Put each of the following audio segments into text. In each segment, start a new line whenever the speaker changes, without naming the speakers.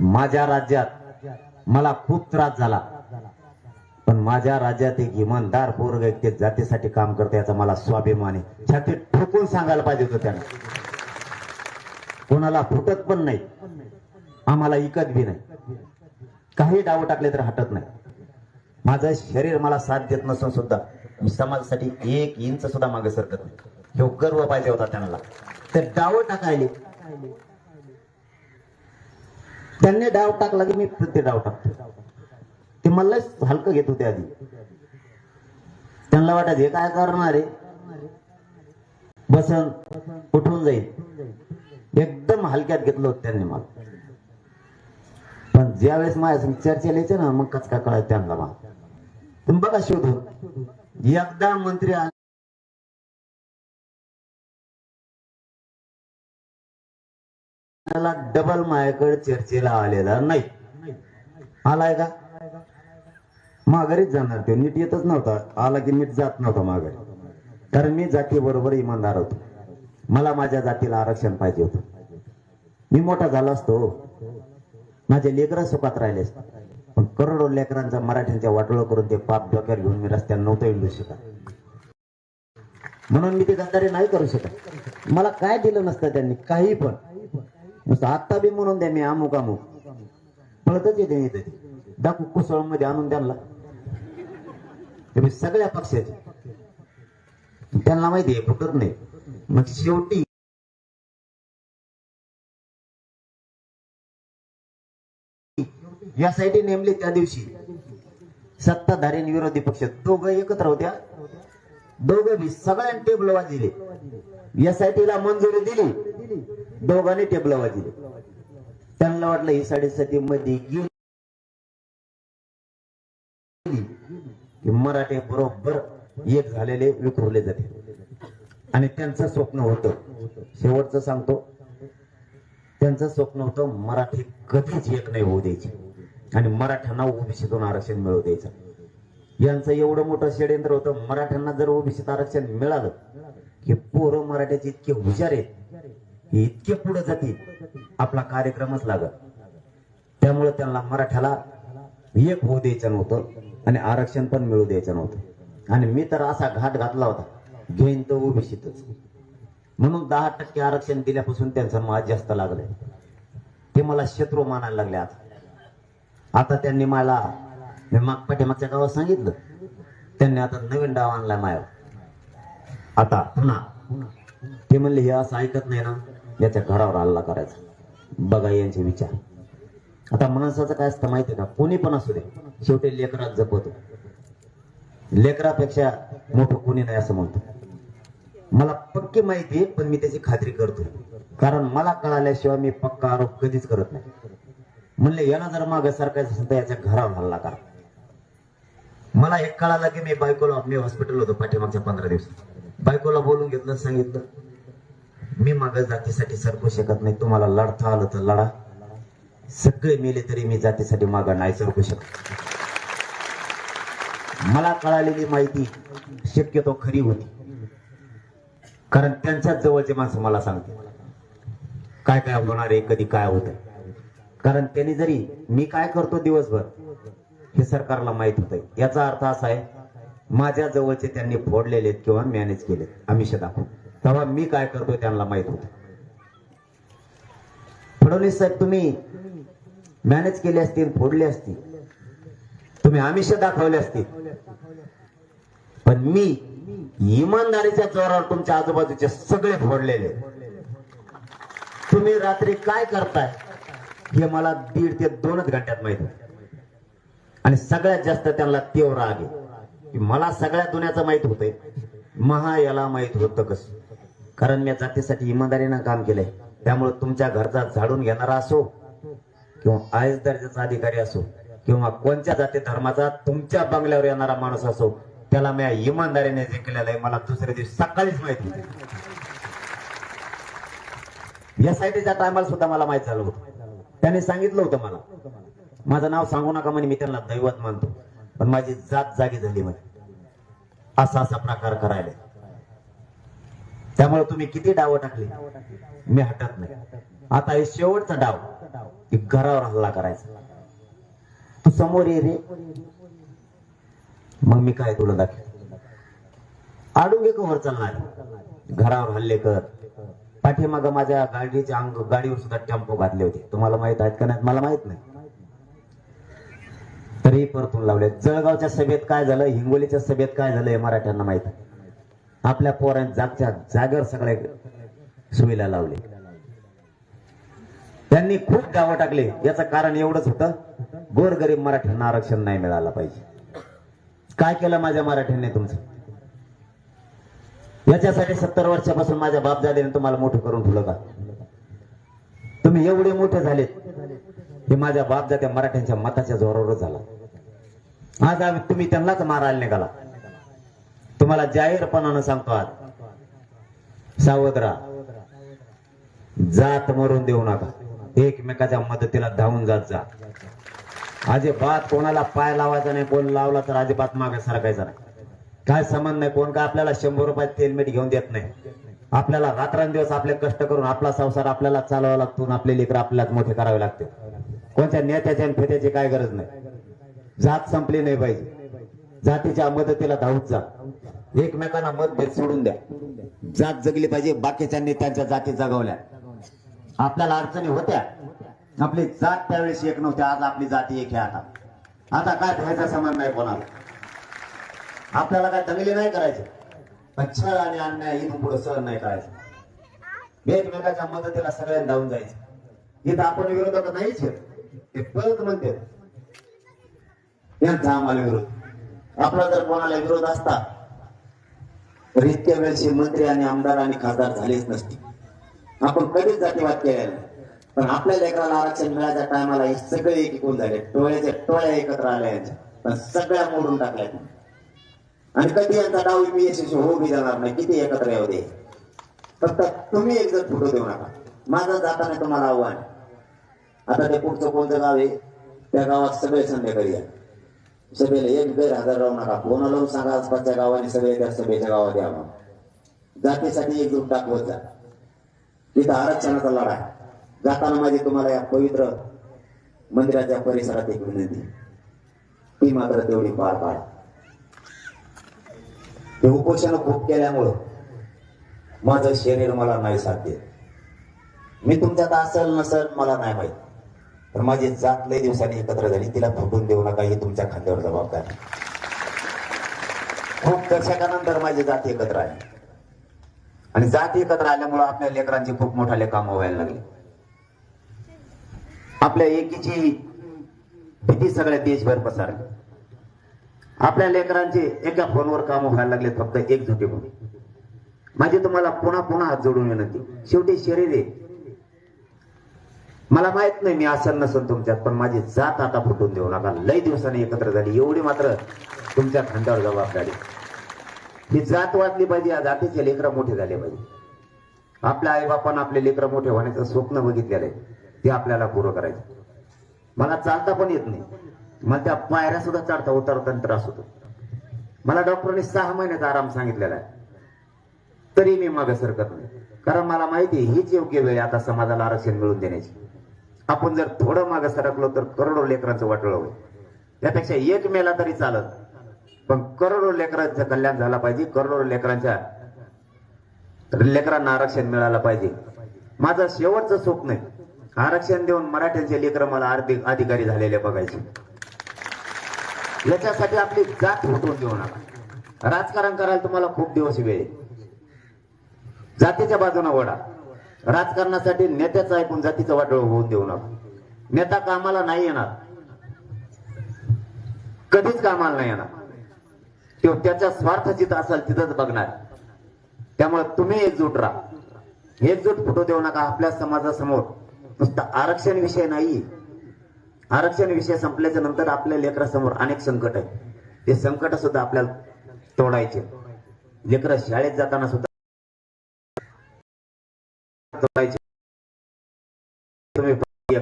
माझ्या राज्यात मला खूप त्रास झाला. पण माझ्या राज्यात एक इमानदार पोरग एक ते जातीसाठी काम करते याचा मला स्वाभिमान आहे. छाती ठोकून सांगायला पाहिजे होतं त्यानं कोणाला फुटत पण नाही. आम्हाला इकत बी नाही. काही डाव टाकले तर हटत नाही. माझं शरीर मला साथ देत नसून सुद्धा मी समाजासाठी एक इंच सुद्धा मागे सरकत नाही. हे गर्व पाहिजे होता त्यांना ते डाव टाकायले. त्यांनी डाव टाकला की मी ते डाव टाकतो. ते मलाच हलकं घेत होते आधी. त्यांना वाटत हे काय करणार आहे? बसन उठून जाईल. एकदम हलक्यात घेतलं होतं त्यांनी मला. पण ज्यावेळेस माझ्या चर्चेला यायचे ना मग कचका कळत त्यांना मला. तुम्ही बघा शोधून. एकदा मंत्री त्याला डबल माझ्याकडे चर्चेला आलेला नाही. आलाय का? माघारीच जाणार तो. नीट येतच नव्हता. आला की नीट जात नव्हता माघारी. कारण मी जातीबरोबर इमानदार होतो. मला माझ्या जातीला आरक्षण पाहिजे होतं. मी मोठा झालो असतो. माझे लेकरं सुखात राहिले असते. पण करोडो लेकरांचा मराठ्यांच्या वाटोळ करून ते पाप डोक्यावर घेऊन मी रस्त्यावर नव्हतं येऊ शकत. म्हणून मी ते गद्दारी नाही करू शकत. मला काय दिलं नसतं त्यांनी? काही पण. नुसतं आत्ता बी म्हणून द्या मी अमुक अमुक. पळतच येते येते दाखवू कुसळमध्ये आणून त्यांना तुम्ही सगळ्या पक्षाचे. त्यांना माहिती आहे फुटत नाही. मग शेवटी या साईडी त्या दिवशी. सत्ताधारी आणि विरोधी पक्ष दोघं एकत्र होत्या. दोघं बी सगळ्यांनी टेबल वाजले एस आय मंजुरी दिली. दोघांनी टेबल वाजले त्यांना वाटलं ही साडेसाती मध्ये गेली. मराठे मराठी बरोबर एक झालेले विखुरले जाते. आणि त्यांचं स्वप्न होतं. शेवटचं सांगतो. त्यांचं स्वप्न होतं मराठी कधीच एक नाही होऊ द्यायची. आणि मराठ्यांना ओबीसीतून आरक्षण मिळवू द्यायचं. यांचं एवढं मोठं षडयंत्र होतं मराठ्यांना जर ओबीसीत आरक्षण मिळालं की पोरं मराठ्याचे इतके हुशार आहेत हे इतके पुढे जातील आपला कार्यक्रमच लागत. त्यामुळे त्यांना मराठ्याला एक होऊ द्यायचं नव्हतं आणि आरक्षण पण मिळू द्यायचं नव्हतं. आणि मी तर असा घाट घातला होता. घेईन तर ओबीसीतच म्हणून दहा टक्के आरक्षण दिल्यापासून त्यांचं माज जास्त लागलंय. ते मला शत्रू मानायला लागले आता. आता त्यांनी मला मी माग पाठीमागच्या गावात सांगितलं. त्यांनी आता नवीन डाव आणलाय माया आता पुन्हा ते म्हणले हे असं ऐकत नाही ना. याच्या घरावर हल्ला करायचा. बघा यांचे विचार. आता माणसाचं काय असतं माहितीये का? कोणी पण असू दे. शेवटी लेकरात जपतो. लेकरापेक्षा मोठं कोणी नाही असं म्हणतो. मला पक्की माहिती आहे पण मी त्याची खात्री करतो. कारण मला कळाल्याशिवाय मी पक्का आरोप कधीच करत नाही. म्हणले याला जर मागे सारखायचं असेल तर याच्या घरावर हल्ला करा. मला एक कळालं की मी बायकोला मी हॉस्पिटल होतो पाठीमागच्या पंधरा दिवसात. बायकोला बोलून घेतलं सांगितलं. मी माग जातीसाठी सरकू शकत नाही. तुम्हाला लढता आलं तर लढा. सगळे मेले तरी मी जातीसाठी माग नाही सरकू शकत. मला कळालेली माहिती शक्यतो खरी होती. कारण त्यांच्याच जवळचे माणसं मला सांगते काय काय होणार आहे कधी काय होत कारण त्यांनी जरी मी काय करतो दिवसभर हे सरकारला माहीत होत याचा अर्थ असा आहे माझ्या जवळचे त्यांनी फोडलेले आहेत किंवा मॅनेज केलेत. आम्ही दाखवून तेव्हा मी काय करतो त्यांना माहीत होत. फडणवीस साहेब तुम्ही मॅनेज केले असतील फोडले असतील. तुम्ही आमिष दाखवले असतील. पण मी इमानदारीच्या जोरावर तुमच्या आजूबाजूचे सगळे फोडलेले. तुम्ही रात्री काय करताय हे मला दीड ते दोनच घंट्यात माहीत आणि सगळ्यात जास्त त्यांना तीव्र आगे आहे. की मला सगळ्या दुनियाचं माहीत होतंय. महा याला माहीत होतं कसं? कारण मी जातीसाठी इमानदारीनं काम केलंय. त्यामुळे तुमच्या घरचा झाडून घेणारा असो किंवा आयस दर्जाचा अधिकारी असो किंवा कोणत्या जाती धर्माचा तुमच्या बंगल्यावर येणारा माणूस असो त्याला मी इमानदारीने जिंकलेला आहे मला दुसऱ्या दिवशी सकाळीच माहिती होती या टायमाला सुद्धा मला माहीत झालं होतं. त्यांनी सांगितलं होतं मला. माझं नाव सांगू नका म्हणे मी त्यांना दैवत मानतो. पण माझी जात जागी झाली म्हणे. असा असा प्रकार करायला. त्यामुळे तुम्ही किती डाव टाकले? मी हटत नाही. आता हे शेवटचा डाव की घरावर हल्ला करायचा. तू समोर ये रे. मग मी काय तुला दाखव आडून कवर चालणार. घरावर हल्ले कर. पाठीमाग माझ्या गाडीच्या अंग गाडीवर सुद्धा टेम्पो घातले होते. तुम्हाला माहीत आहेत का नाही मला माहीत नाही. तरी परतून लावले. जळगावच्या सभेत काय झालं? हिंगोलीच्या सभेत काय झालं हे मराठ्यांना माहीत आहे. आपल्या पोरांनी जागच्या जागेवर सगळे सुविधा लावले. त्यांनी खूप गावं टाकले. याचं कारण एवढंच होतं गोरगरीब मराठ्यांना आरक्षण नाही मिळालं पाहिजे. काय केलं माझ्या मराठ्यांनी तुमचं? याच्यासाठी सत्तर वर्षापासून माझ्या बापजादेने तुम्हाला मोठं करून ठेवलं का? तुम्ही एवढे मोठे झालेत हे माझ्या बापजात्या मराठ्यांच्या मताच्या जोरावर झाला. आज आम्ही तुम्ही त्यांनाच मारायला निघाला. तुम्हाला जाहीरपणानं सांगतो आज. सावधरा. जात मरून देऊ नका. एकमेकाच्या मदतीला धावून जात जा. अजिबात कोणाला पाय लावायचा नाही कोण लावला तर अजिबात मागे सरकायचा नाही. काय संबंध नाही कोण का आपल्याला शंभर रुपयात तेलमीठ घेऊन देत नाही. आपल्याला रात्रंदिवस आपले कष्ट करून आपला संसार आपल्याला चालवावा लागतो आणि आपले लेकर आपल्याला मोठे करावे लागते. कोणत्या नेत्याच्या आणि फेत्याची काय गरज नाही. जात संपली नाही पाहिजे. जातीच्या मदतीला धावत जा. एकमेकांना मतभेद सोडून द्या. जात जगली पाहिजे बाकीच्यांनी त्यांच्या जाती जगवल्या. आपल्याला अडचणी होत्या. आपली जात त्यावेळेस एक नव्हती आज आपली जाती एक आहे आता. आता काय भ्यायचा समान नाही कोणाला. आपल्याला काय दंगली नाही करायचे? पण छळ आणि अन्याय इथून पुढे सहन नाही करायचं. एकमेकाच्या मदतीला सगळ्यांना धावून जायचं. इथं आपण विरोधक नाहीच ते परत म्हणते यांचा आम्हाला विरोध. आपला जर कोणाला विरोध असता रित्या वेळचे मंत्री आणि आमदार आणि खासदार झालेच नसते. आपण कधीच जातीवाद केलेला नाही. पण आपल्या लेकराला आरक्षण मिळायच्या टायमाला हे सगळे एकीकून झाले. टोळ्याच्या टोळ्या एकत्र आल्या यांच्या. पण सगळ्या मोडून टाकल्या आणि कधी यांचा डाव मी यशस्वी होऊ बी जाणार नाही किती एकत्र येऊ दे. फक्त तुम्ही एक जर फुटू देऊ नका. माझं जाताना तुम्हाला आव्हान. आहे. आता ते पुढचं कोणतं गाव आहे? त्या गावात सगळे संध्याकाळी या. सभेला एक गैर हजर राहू नका. फोन लावून सांगा आसपासच्या गावाने सगळे त्या सभेच्या गावात यावं जातीसाठी एकजूट दाखवत जा. तिथं आरक्षणाचा लढा जाताना माझी तुम्हाला या पवित्र मंदिराच्या परिसरात एक विनंती ती मात्र तेवढी पार पाड. ते उपोषण खूप केल्यामुळं माझं शरीर मला नाही साध्य मी तुमच्यात असेल नसेल मला नाही माहीत. तर माझी जात लय दिवसांनी एकत्र झाली. तिला थोपून देऊ नका ही तुमच्या खांद्यावर जबाबदारी खूप दशकानंतर माझी जात एकत्र आहे आणि जात एकत्र आल्यामुळं आपल्या लेकरांची खूप मोठाले काम व्हायला लागले. आपल्या एकीची भीती सगळ्या देशभर पसरली. आपल्या लेकरांचे एका फोनवर काम व्हायला लागले फक्त एकजुटी म्हणून माझी तुम्हाला पुन्हा पुन्हा हात जोडून विनंती. शेवटी शरीर आहे. मला माहीत नाही मी असेल नसेल तुमच्यात पण माझी जात आता फुटून देऊ नका. लय दिवसांनी एकत्र झाली एवढी मात्र तुमच्या खांद्यावर जबाबदारी ही जात वाचली पाहिजे या जातीचे लेकरं मोठे झाले पाहिजे. आपल्या आईबापान आपले लेकरं मोठे होण्याचं स्वप्न बघितलेलं आहे ते आपल्याला पूर्ण करायचं. मला चालता पण येत नाही. मला त्या पायऱ्या सुद्धा चढता उतरताना त्रास होतो. मला डॉक्टरने सहा महिन्याचा आराम सांगितलेला आहे. तरी मी मागे सरकत नाही. कारण मला माहिती हीच योग्य वेळ आता समाजाला आरक्षण मिळून देण्याची. आपण जर थोडं मागे सरकलो तर करोडो लेकरांचं वाटळ होईल. त्यापेक्षा एक मेला तरी चालत. पण करोडो लेकरांचं कल्याण झाला पाहिजे. करोडो लेकरांच्या लेकरांना आरक्षण मिळालं पाहिजे. माझं शेवटचं स्वप्न आहे. आरक्षण देऊन मराठ्यांचे लेकर मला आर्थिक अधिकारी झालेले बघायचे. याच्यासाठी आपली जात फुटवून देऊ नका. राजकारण करायला तुम्हाला खूप दिवस वेळ जातीच्या बाजूने वडा राजकारणासाठी नेत्याचं ऐकून जातीचं वाटळ होऊन देऊ नका. नेता कामाला नाही येणार. कधीच कामाला नाही येणार. तो त्याच्या स्वार्थ जिथं असेल तिथंच बघणार. त्यामुळे तुम्ही एकजूट राहा. एकजूट फुटू देऊ नका आपल्या समाजासमोर. नुसतं आरक्षण विषय नाही. आरक्षण विषय संपल्याच्या नंतर आपल्या लेकरासमोर अनेक संकट आहेत. ते संकट सुद्धा आपल्याला तोडायचे. लेकरं शाळेत जाताना सुद्धा तुम्ही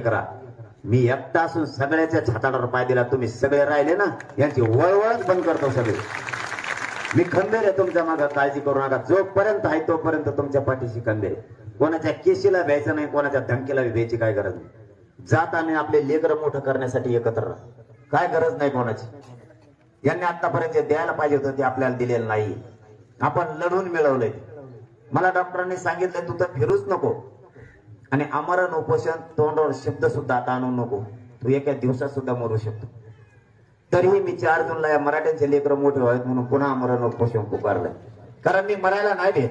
करा मी एकटा असून सगळ्याच्या छाताडावर पाय दिला तुम्ही सगळे राहिले ना? यांची वळवळच बंद करतो सगळे. मी खंबीर आहे तुमच्या मागे काळजी करू नका. जोपर्यंत आहे तोपर्यंत तुमच्या पाठीशी खंबीर कोणाच्या केशीला भ्यायचं नाही कोणाच्या धमकीला भ्यायची काय गरज नाही. जात आणि आपले लेकर मोठं करण्यासाठी एकत्र राहा. काय गरज नाही कोणाची. यांनी आतापर्यंत जे द्यायला पाहिजे होतं ते आपल्याला दिलेलं नाही. आपण लढून मिळवलंय. मला डॉक्टरांनी सांगितलं तू तर फिरूच नको. आणि अमरण उपोषण तोंडावर शब्द सुद्धा आता आणू नको. तू एका दिवसात सुद्धा मरू शकतो. तरीही मी चार जूनला या मराठ्यांचे लेकर मोठे व्हावेत म्हणून पुन्हा अमरण उपोषण पुकारलं कारण मी मरायला नाही देत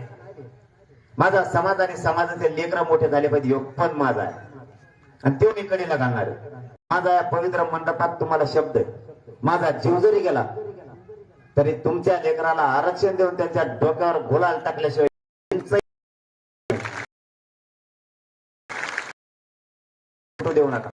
माझा समाज आणि समाजाचे लेकर मोठे झाले पाहिजे योग पण माझा आहे. आणि तो मी कडेला घालणार माझा या पवित्र मंडपात तुम्हाला शब्द आहे. माझा जीव जरी गेला तरी तुमच्या लेकराला आरक्षण देऊन त्यांच्या डोक्यावर गुलाल टाकल्याशिवाय देऊ नका.